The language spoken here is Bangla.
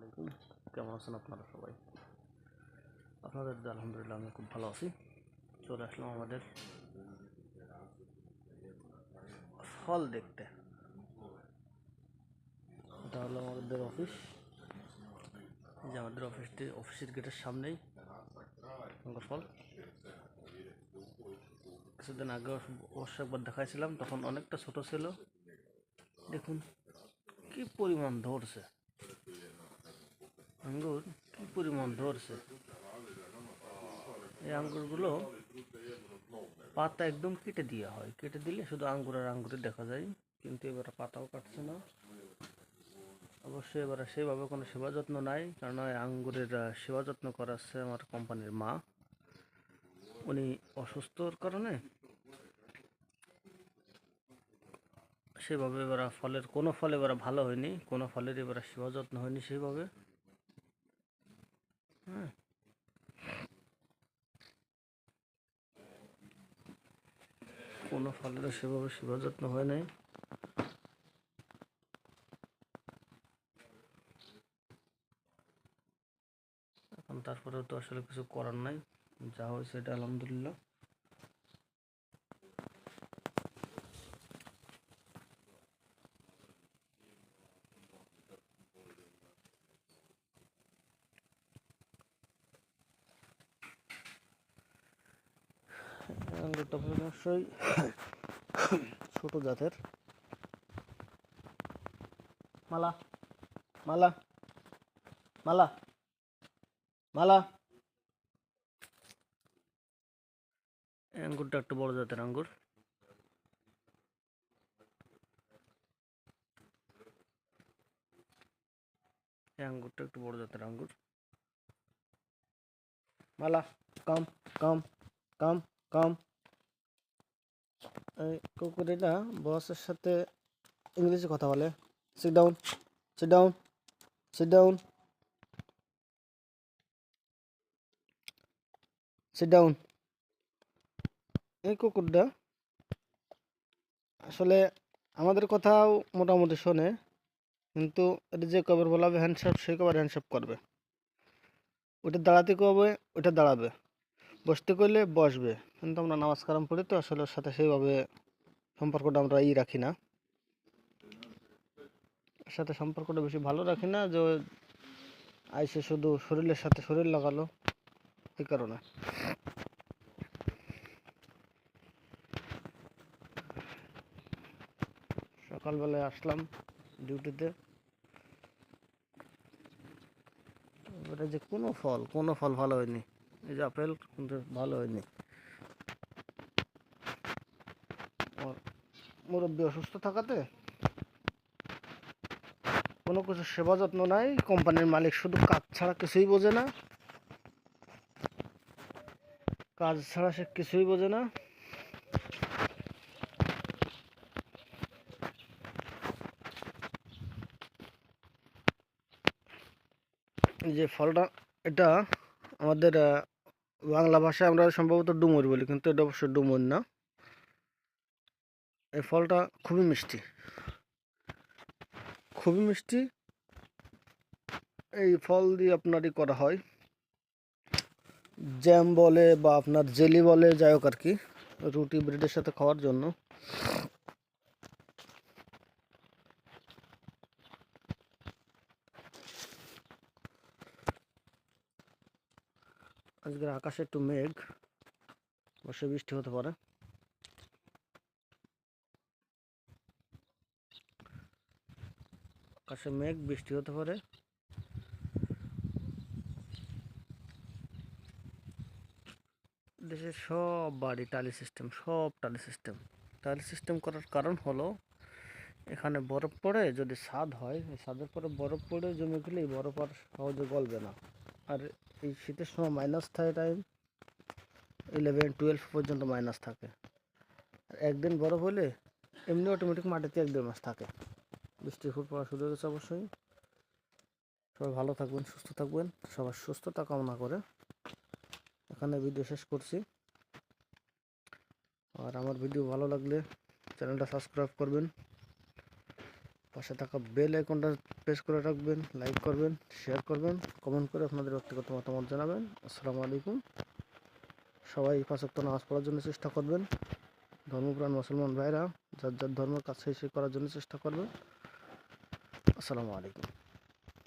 আলাইকুম। কেমন আছেন আপনারা সবাই? আপনাদের আলহামদুলিল্লাহ, আমি খুব ভালো আছি। চলে আসলাম আমাদের ফল দেখতে। এটা হলো আমাদের অফিস। যে আমাদের অফিসটি, অফিসের গেটের সামনেই ফল। কিছুদিন আগে অবশ্য একবার দেখাইছিলাম, তখন অনেকটা ছোট ছিল। দেখুন, কি পরিমাণ ধরছে। আঙ্গুর কি পরিমাণ ধরছে? এই আঙ্গুরগুলো পাতা একদম কেটে দেওয়া হয়। কেটে দিলে শুধু আঙ্গুর আর আঙ্গুরে দেখা যায়, কিন্তু এবারে পাতাও কাটছে না। অবশ্যই এবারে সেভাবে কোনো সেবা যত্ন নাই, কারণ আঙ্গুরের সেবা যত্ন করাচ্ছে আমার কোম্পানির মা। উনি অসুস্থর কারণে সেভাবে এবার ফলের, কোনো ফল এবার ভালো হয়নি, কোনো ফলের এবার সেবা যত্ন হয়নি সেইভাবে হ্যাঁ কোনো ফলের সেভাবে সেবা যত্ন হয় নাই। এখন তারপরেও তো আসলে কিছু করার নাই। যা হয়েছে এটা আলহামদুলিল্লাহ। আঙ্গুরটা অবশ্যই ছোট জাতের। মালা মালা মালা মালা। আঙ্গুরটা একটু বড় জাতের আঙ্গুর। আঙ্গুরটা একটু বড় জাতের আঙ্গুর। মালা কাম কাম কাম কাম। কুকুরিটা বসের সাথে ইংরেজি কথা বলে। Sit down sit down sit down sit down এই কুকুরটা আসলে আমাদের কথাও মোটামুটি শোনে, কিন্তু এটা যে কবার বলাবে হ্যান্ডশেপ সে কবার হ্যান্ডশেপ করবে। ওটা দাঁড়াতে কবে, ওটা দাঁড়াবে। বসতে করলে বসবে। কিন্তু আমরা নামাজ কালাম পড়ি তো, আসলে সাথে সেইভাবে সম্পর্কটা আমরা ই রাখি না। সাথে সম্পর্কটা বেশি ভালো রাখি না যে আইসে শুধু শরীরের সাথে শরীর লাগালো, এই কারণে। সকালবেলায় আসলাম ডিউটিতে। এবারে যে কোনো ফল কোনো ফল ভালো হয়নি। এই যে আপেল, কিন্তু ভালো হয়নি। মুরব্বী অসুস্থ থাকাতে কোনো কিছু সেবা যত্ন নাই, কোম্পানির মালিক শুধু কাজ ছাড়া কিছুই বোঝে না। কাজ ছাড়া সে কিছুই বোঝে না। যে ফলটা, এটা আমাদের বাংলা ভাষায় আমরা সম্ভবত ডুমুর বলি, কিন্তু এটা অবশ্য ডুমুর না। এই ফলটা খুবই মিষ্টি। খুবই মিষ্টি। এই ফল দিয়ে আপনারই করা হয়। জ্যাম বলে বা আপনার জেলি বলে, যাই হোক আর কি, রুটি, ব্রেডের সাথে খাওয়ার জন্য। আজকের আকাশে একটু মেঘ বসে বৃষ্টি হতে পারে। আকাশে মেঘ, বৃষ্টি হতে পারে। দেশের সব বাড়ি, টালি সিস্টেম, সব টালি সিস্টেম। টালি সিস্টেম করার কারণ হলো, এখানে বরফ পড়ে, যদি ছাদ হয় ছাদের পরে বরফ পড়ে জমে গেলে এই বরফ আর সহজে গলবে না। আর এই শীতের সময় মাইনাস থাকে টাইম ইলেভেন টুয়েলভ পর্যন্ত মাইনাস থাকে। আর একদিন বরফ হলে এমনি অটোমেটিক মাটিতে এক দেড় মাস থাকে। বৃষ্টির ফুট পড়া শুরু হয়ে গেছে অবশ্যই। সবাই ভালো থাকবেন, সুস্থ থাকবেন, সবার সুস্থতা কামনা করে এখানে ভিডিও শেষ করছি। আর আমার ভিডিও ভালো লাগলে চ্যানেলটা সাবস্ক্রাইব করবেন। পাশে থাকা বেল আইকনটা প্রেস করে রাখবেন লাইক করবেন শেয়ার করবেন কমেন্ট করে আপনাদের ব্যক্তিগত মতামত জানাবেন। আসসালামু আলাইকুম। সবাই পাঁচক্ত নামাজ পড়ার জন্য চেষ্টা করবেন। ধর্মপ্রাণ মুসলমান ভাইরা, যার যার ধর্মের কাছে এসে করার জন্য চেষ্টা করবেন। আসসালামু আলাইকুম।